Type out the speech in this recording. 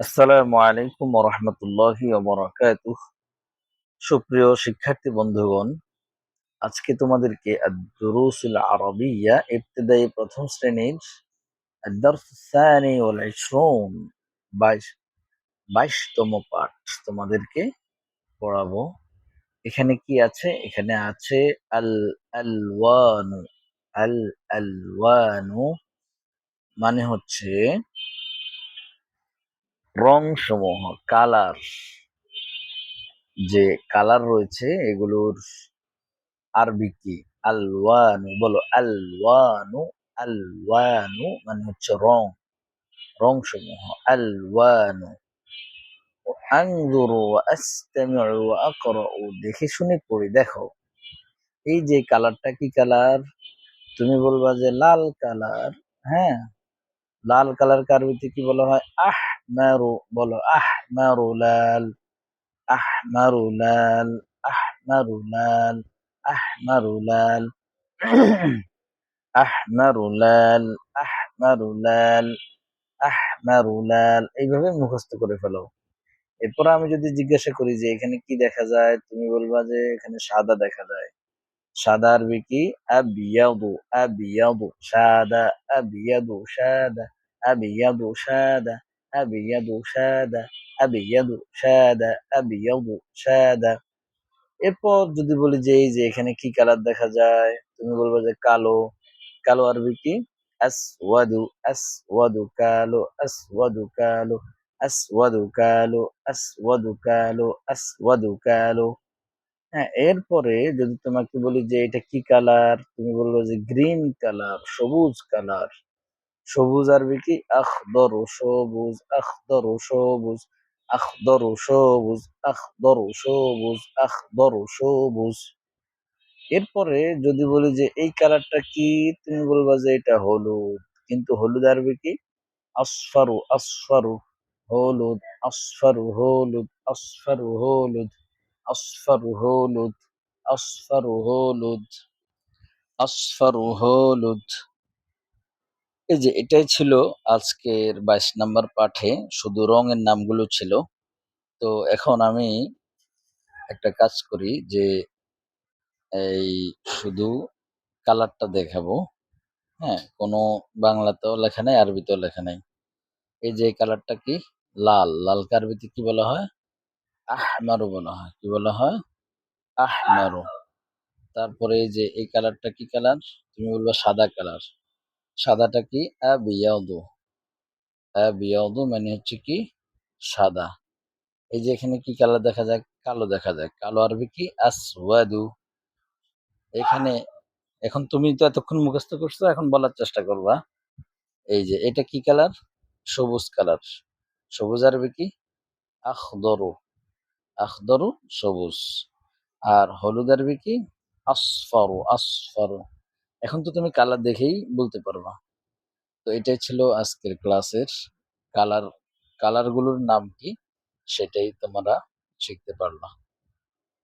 আসসালামু আলাইকুম রহমতুল্লাহ সুপ্রিয় শিক্ষার্থী বন্ধুগণ, আজকে তোমাদেরকে দুরুসুল আরবিয়া ইবতদায়ী প্রথম শ্রেণির বাইশ, বাইশতম পাঠ তোমাদেরকে পড়াবো। এখানে কি আছে? এখানে আছে আল আলওয়ানু, আল ওয়ানু মানে হচ্ছে রং সমূহ কালার যে কালার রয়েছে, এগুলোর আরবি কি? আলওয়ানু, বলো আলওয়ানু আলওয়ানু মানে হচ্ছে রং। রং সমূহ আলওয়ানু দেখে শুনে পড়ি, দেখো। এই যে কালারটা কি কালার তুমি বলবা যে লাল কালার হ্যাঁ? লাল কালার আরবিতে কি বলা হয়? আহ মারু বলো আহ মারু লাল আহ মারু লাল আহ মারু লাল আহমারু লাল আহমারু লাল আহমারু লাল আহমারু লাল এইভাবে মুখস্থ করে ফেলো। এরপর আমি যদি জিজ্ঞাসা করি যে এখানে কি দেখা যায়, তুমি বলবা যে এখানে সাদা দেখা যায়। সাদা আরবি কি? আবিয়াদু আবিয়াদু, সাদা আবিয়াদু সাদা আবিয়াদু, সাদা। আবিয়াদু সাদা আবিয়াদু সাদা আবিয়াদু সাদা এরপর যদি বলি যে, এই যে এখানে কি কালার দেখা যায়? তুমি বলব যে কালো। কালো আরবি কি? আসওয়াদু আসওয়াদু কালো আসওয়াদু কালো আসওয়াদু কালো আসওয়াদু কালো আসওয়াদু কালো। হ্যাঁ এরপরে যদি তোমাকে বলি যে এটা কি কালার তুমি বলব যে গ্রিন কালার সবুজ কালার সবুজ আরবি কি? আখদর সবুজ আখদর সবুজ আখদর সবুজ আখদর সবুজ আখদর সবুজ। এরপরে যদি বলি যে এই কালারটা কি, তুমি বলবা যে এটা হলুদ। কিন্তু হলুদ আরবি কি? আসফারু আসফারু হলুদ আসফারু হলুদ আসফারু হলুদ আসফারু হলুদ আসফারু হলুদ আসফারু হলুদ। এই যে এটাই ছিল আজকের বাইশ নাম্বার পাঠে, শুধু রঙের নামগুলো ছিল। তো এখন আমি একটা কাজ করি যে, এই শুধু কালারটা দেখাবো। হ্যাঁ কোনো বাংলাতেও লেখা নেই, আরবিতেও লেখা নেই। এই যে কালারটা কি? লাল। লাল আরবিতে কি বলা হয়? আহমারু বলা হয়। কি বলা হয়? আহমারু। তারপরে এই যে এই কালারটা কি কালার? তুমি বলবা সাদা কালার। সাদাটা কি? আবিয়াদু আবিয়াদু মানে হচ্ছে কি? সাদা। এই যে এখানে কি কালার দেখা যায়? কালো দেখা যায়। কালো আরবি কি? আসওয়াদু। এখানে এখন তুমি তো এতক্ষণ মুখস্থ করছ, এখন বলার চেষ্টা করবা। এই যে এটা কি কালার? সবুজ কালার। সবুজ আরবি কি? আখদরু। আখদরু সবুজ। আর হলুদ আরবি কি? আসফারু। আসফারু। এখন তো তুমি কালার দেখেই বলতে পারবা। তো এটাই ছিল আজকের ক্লাসের কালার কালারগুলোর নাম কি? সেটাই তোমরা শিখতে পারলা।